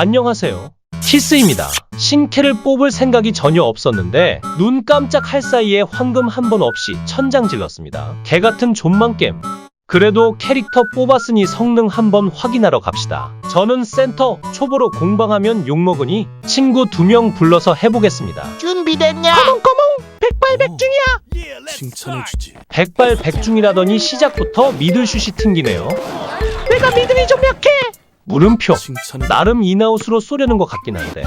안녕하세요. 키스입니다. 신캐를 뽑을 생각이 전혀 없었는데 눈 깜짝할 사이에 황금 한 번 없이 천장 질렀습니다. 개 같은 존망 게임. 그래도 캐릭터 뽑았으니 성능 한번 확인하러 갑시다. 저는 센터 초보로 공방하면 욕먹으니 친구 두 명 불러서 해보겠습니다. 준비됐냐? 백발백중이야 칭찬해주지. 백발백중이라더니 시작부터 미들슛이 튕기네요. 내가 믿음이 좀 약해 물음표. 나름 인아웃으로 쏘려는 것 같긴 한데.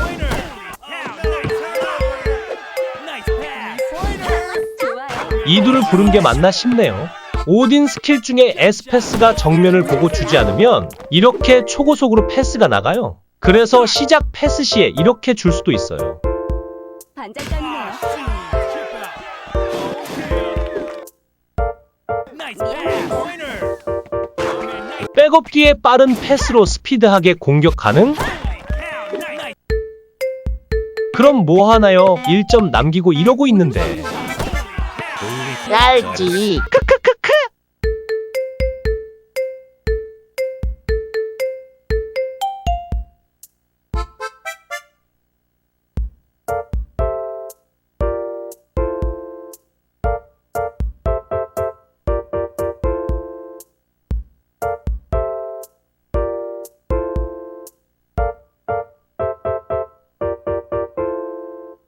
이두를 부른 게 맞나 싶네요. 오딘 스킬 중에 S 패스가 정면을 보고 주지 않으면 이렇게 초고속으로 패스가 나가요. 그래서 시작 패스 시에 이렇게 줄 수도 있어요. 반짝거리네요. 백업 뒤에 빠른 패스로 스피드하게 공격 가능? 그럼 뭐 하나요? 1점 남기고 이러고 있는데. 알지 크크크크